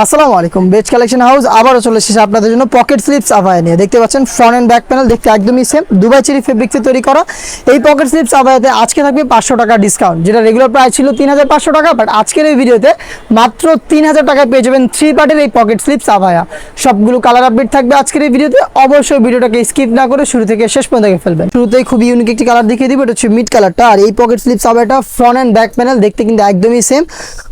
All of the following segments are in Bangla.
আসসালামু আলাইকুম। বেজ কালেকশন হাউস আবারও চলে এসেছে আপনাদের জন্য পকেট স্লিপস আবায়া নিয়ে। দেখতে পাচ্ছেন ফ্রন্ট অ্যান্ড ব্যাক প্যানেল দেখতে একদমই সেম দুবাই চিরি ফেব্রিক্সে তৈরি করা। এই পকেট স্লিপস আবায়াতে আজকে থাকবে পাঁচশো টাকা ডিসকাউন্ট যেটা রেগুলার প্রাইস ছিল তিন হাজার পাঁচশো টাকা বাট আজকের এই ভিডিওতে মাত্র তিন হাজার টাকায় পেয়ে যাবেন থ্রি পার্টের এই পকেট স্লিপস আবায়া সবগুলো কালার আপডেট থাকবে আজকের এই ভিডিওতে অবশ্যই ভিডিওটাকে স্কিপ না করে শুরু থেকে শেষ পর্যন্ত দেখে ফেলবেন। শুরুতেই খুবই ইউনিক একটি কালার দেখিয়ে দিব, এটা হচ্ছে মিড কালারটা আর এই পকেট স্লিপস আবায়াটা ফ্রন্ট অ্যান্ড ব্যাক প্যানেল দেখতে কিন্তু একদমই সেম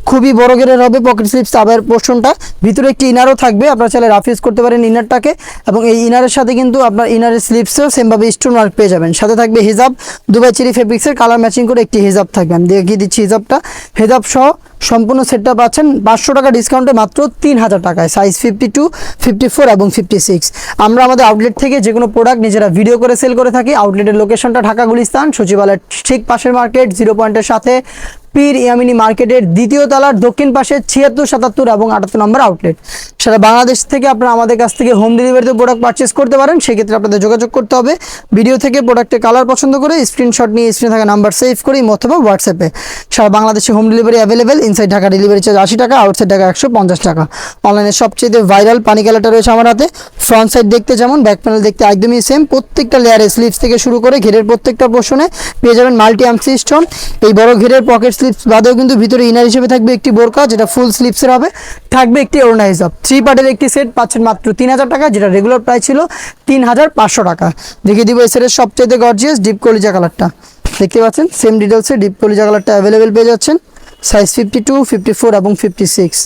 খুবই বড় গেরের হবে পকেট স্লিপস আবায়ের পোর্শনটা ভিতরে একটি ইনারও থাকবে, আপনারা চাইলে রাফ ইউজ করতে পারেন ইনারটাকে এবং এই ইনারের সাথে কিন্তু আপনার ইনারের স্লিপসেও সেমভাবে স্টোন ওয়ার্ক পেয়ে যাবেন। সাথে থাকবে হিজাব দুবাই চিরি ফেব্রিক্সের কালার ম্যাচিং করে একটি হিজাব থাকবে। আমি দেখিয়ে দিচ্ছি হিজাবটা হিজাব সহ সম্পূর্ণ সেটটা পাচ্ছেন পাঁচশো টাকা ডিসকাউন্টে মাত্র তিন হাজার টাকায়। Size fifty two fifty four এবং ফিফটি সিক্স আমরা আমাদের আউটলেট থেকে যে কোনো প্রোডাক্ট নিজেরা ভিডিও করে সেল করে থাকি। আউটলেটের লোকেশনটা ঢাকা গুলিস্তান সচিবালয়ের ঠিক পাশের মার্কেট জিরো পয়েন্টের সাথে। পীর ইয়ামিনী মার্কেটের দ্বিতীয় তলার দক্ষিণ পাশে ছিয়াত্তর, সাতাত্তর এবং আটাত্তর নম্বর আউটলেট সারা বাংলাদেশ থেকে আপনারা আমাদের কাছ থেকে হোম ডেলিভারিতে প্রোডাক্ট পারচেস করতে পারেন, সেক্ষেত্রে আপনাদের যোগাযোগ করতে হবে। ভিডিও থেকে প্রোডাক্টের কালার পছন্দ করে স্ক্রিনশট নিয়ে স্ক্রিনে থাকা নাম্বার সেভ করে অথবা হোয়াটসঅ্যাপে সারা বাংলাদেশে home delivery available inside Dhaka delivery charge আশি টাকা আউটসাইড ঢাকা একশো পঞ্চাশ টাকা। অনলাইনে সবচেয়ে ভাইরাল পানি কালারটা রয়েছে আমার হাতে। ফ্রন্ট সাইড দেখতে যেমন ব্যাক প্যানেল দেখতে একদমই সেম প্রত্যেকটা লেয়ারে স্লিপস থেকে শুরু করে ঘেরের প্রত্যেকটা পোর্শনে পেয়ে যাবেন মাল্টি আমসি স্টোন এই বড় ঘেরের পকেট স্লিপস বাদেও কিন্তু ভিতরে ইনার হিসেবে থাকবে একটি বোরকা, যেটা ফুল স্লিপসের হবে। থাকবে একটি ওড়না হিসাব থ্রি পার্টের একটি সেট পাচ্ছেন মাত্র তিন হাজার টাকা, যেটা রেগুলার প্রাইস ছিল তিন হাজার পাঁচশো টাকা। দেখিয়ে দিব এই সেটের সবচেয়ে গর্জিয়াস ডিপ কলিজা কালারটা দেখতে পাচ্ছেন? সেম ডিটেলসে ডিপ কলিজা কালারটা অ্যাভেলেবেল পেয়ে যাচ্ছেন। Size fifty two fifty four এবং ফিফটি সিক্স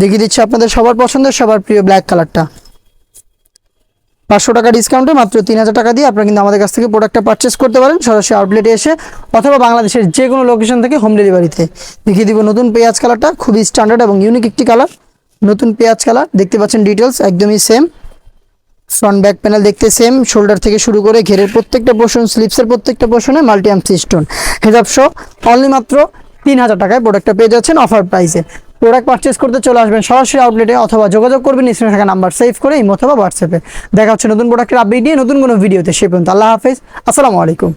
দেখিয়ে দিচ্ছি আপনাদের সবার পছন্দের, সবার প্রিয় ব্ল্যাক কালারটা পাঁচশো টাকা ডিসকাউন্টে মাত্র তিন হাজার টাকা দিয়ে আপনারা কিন্তু আমাদের কাছ থেকে প্রোডাক্টটা পারচেস করতে পারেন। সরাসরি আউটলেটে এসে অথবা বাংলাদেশের যে কোনো লোকেশন থেকে হোম ডেলিভারিতে দেখিয়ে দিব নতুন পেঁয়াজ কালারটা খুবই স্ট্যান্ডার্ড এবং ইউনিক একটি কালার নতুন পেঁয়াজ কালার দেখতে পাচ্ছেন ডিটেলস একদমই সেম ফ্রন্ট ব্যাক প্যানেল দেখতে সেম শোল্ডার থেকে শুরু করে ঘেরের প্রত্যেকটা পোর্শন স্লিপসের প্রত্যেকটা পোর্শনে মাল্টি আম স্টোন হেজাব শো অনলি মাত্র তিন হাজার টাকায় প্রোডাক্টটা পেয়ে যাচ্ছেন অফার প্রাইসে প্রোডাক্ট পারচেস করতে চলে আসবেন সরাসরি আউটলেটে অথবা যোগাযোগ করবেন, স্ক্রিনে থাকা নাম্বার সেভ করে ইমো অথবা হোয়াটসঅ্যাপে দেখা হচ্ছে নতুন প্রোডাক্টের আপডেট নিয়ে নতুন কোনো ভিডিওতে সে পর্যন্ত আল্লাহ হাফেজ। আসসালামু আলাইকুম।